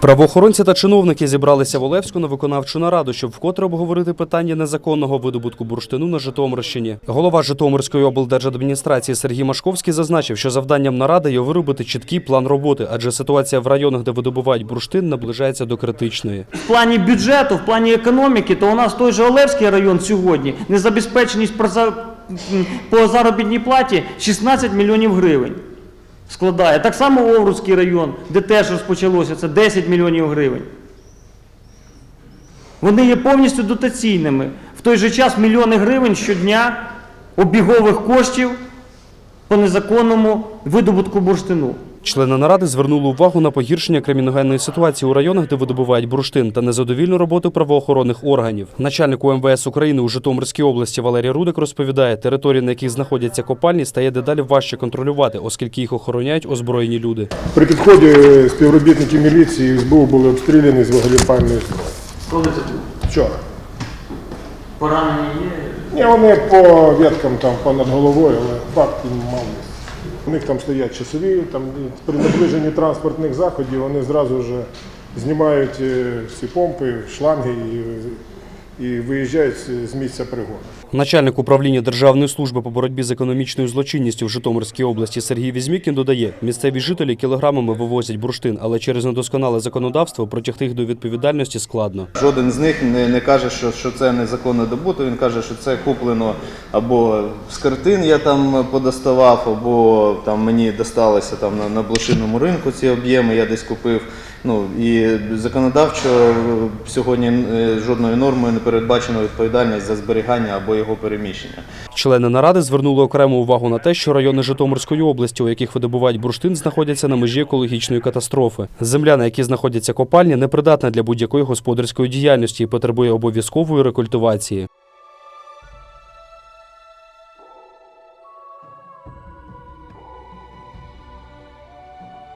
Правоохоронці та чиновники зібралися в Олевську на виконавчу нараду, щоб вкотре обговорити питання незаконного видобутку бурштину на Житомирщині. Голова Житомирської облдержадміністрації Сергій Машковський зазначив, що завданням наради є виробити чіткий план роботи, адже ситуація в районах, де видобувають бурштин, наближається до критичної. В плані бюджету, в плані економіки, то у нас той же Олевський район сьогодні незабезпеченість по заробітній платі 16 мільйонів гривень складає. Так само Овруцький район, де теж розпочалося, це 10 мільйонів гривень. Вони є повністю дотаційними. В той же час мільйони гривень щодня обігових коштів по незаконному видобутку бурштину. Члени наради звернули увагу на погіршення криміногенної ситуації у районах, де видобувають бурштин, та незадовільну роботу правоохоронних органів. Начальник УМВС України у Житомирській області Валерій Рудик розповідає, території, на яких знаходяться копальні, стає дедалі важче контролювати, оскільки їх охороняють озброєні люди. При підході співробітники міліції СБУ були обстріляні з вогнепальної зброї. Коли це було? Вчора. Поранені є? Ні, вони по веткам там понад головою, але факт мав місце. У них там стоять часові, там при наближенні транспортних заходів вони зразу вже знімають е, всі помпи, шланги і, і виїжджають з- місця пригоди. Начальник управління Державної служби по боротьбі з економічною злочинністю в Житомирській області Сергій Візмікін додає, місцеві жителі кілограмами вивозять бурштин, але через недосконале законодавство притягти їх до відповідальності складно. Жоден з них не, не каже, що, що це незаконно добуто. Він каже, що це куплено або з картин я там подоставав, або там мені досталося там на, на блошиному ринку ці об'єми, я десь купив. Ну і законодавчо е, сьогодні е, жодною нормою не передбачено відповідальність за зберігання або його переміщення. Члени наради звернули окрему увагу на те, що райони Житомирської області, у яких видобувають бурштин, знаходяться на межі екологічної катастрофи. Земля, на якій знаходяться копальні, непридатна для будь-якої господарської діяльності і потребує обов'язкової рекультивації.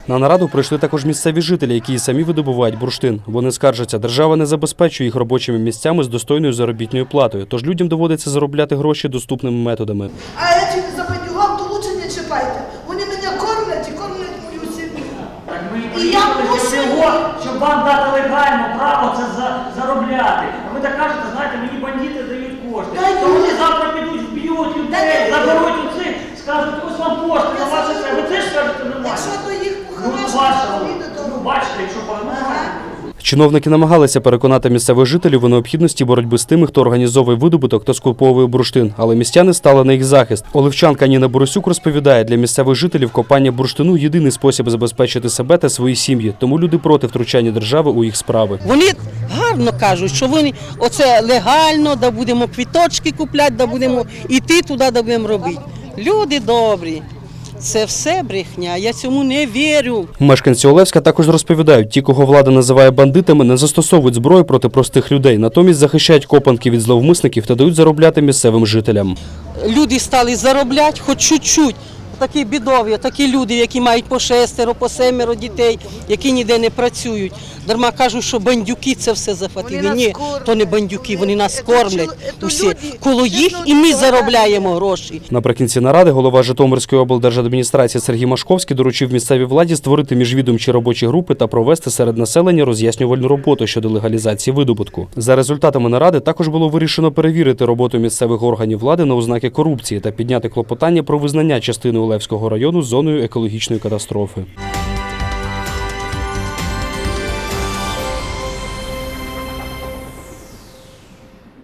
На нараду прийшли також місцеві жителі, які і самі видобувають бурштин. Вони скаржаться, держава не забезпечує їх робочими місцями з достойною заробітною платою, тож людям доводиться заробляти гроші доступними методами. А ці за бандюгам то лучше не чіпайте. Вони мене кормлять і кормлять мою сім'ю. Так ми і я мушу- щоб вам дати легально право це за, заробляти. А ви так кажете, знаєте, мені бандити дають кошти. Дайте То вони завтра підуть, вб'ють людей, заберуть у цих, скажуть, ось вам кошти на ваше це. Ви теж скажете нормально. То Ну, бачите, якщо. Чиновники намагалися переконати місцевих жителів у необхідності боротьби з тими, хто організовує видобуток та скуповує бурштин, але містяни стали на їх захист. Оливчанка Ніна Борисюк розповідає, для місцевих жителів копання бурштину єдиний спосіб забезпечити себе та свої сім'ї, тому люди проти втручання держави у їх справи. Вони гарно кажуть, що вони оце легально, да будемо квіточки купляти, да будемо йти туди, да будемо робити. Люди добрі. Це все брехня. Я цьому не вірю. Мешканці Олевська також розповідають, ті, кого влада називає бандитами, не застосовують зброю проти простих людей, натомість захищають копанки від зловмисників та дають заробляти місцевим жителям. Люди стали заробляти хоч чуть-чуть. Такі бідові, такі люди, які мають по шестеро, по семеро дітей, які ніде не працюють. Дарма кажуть, що бандюки це все захватили. Ні, кормлять. то не бандюки, вони нас Це кормлять. це Усі люди, коло їх, і ми заробляємо гроші. Наприкінці наради голова Житомирської облдержадміністрації Сергій Машковський доручив місцевій владі створити міжвідомчі робочі групи та провести серед населення роз'яснювальну роботу щодо легалізації видобутку. За результатами наради також було вирішено перевірити роботу місцевих органів влади на ознаки корупції та підняти клопотання про визнання частини Олевського району зоною екологічної катастрофи.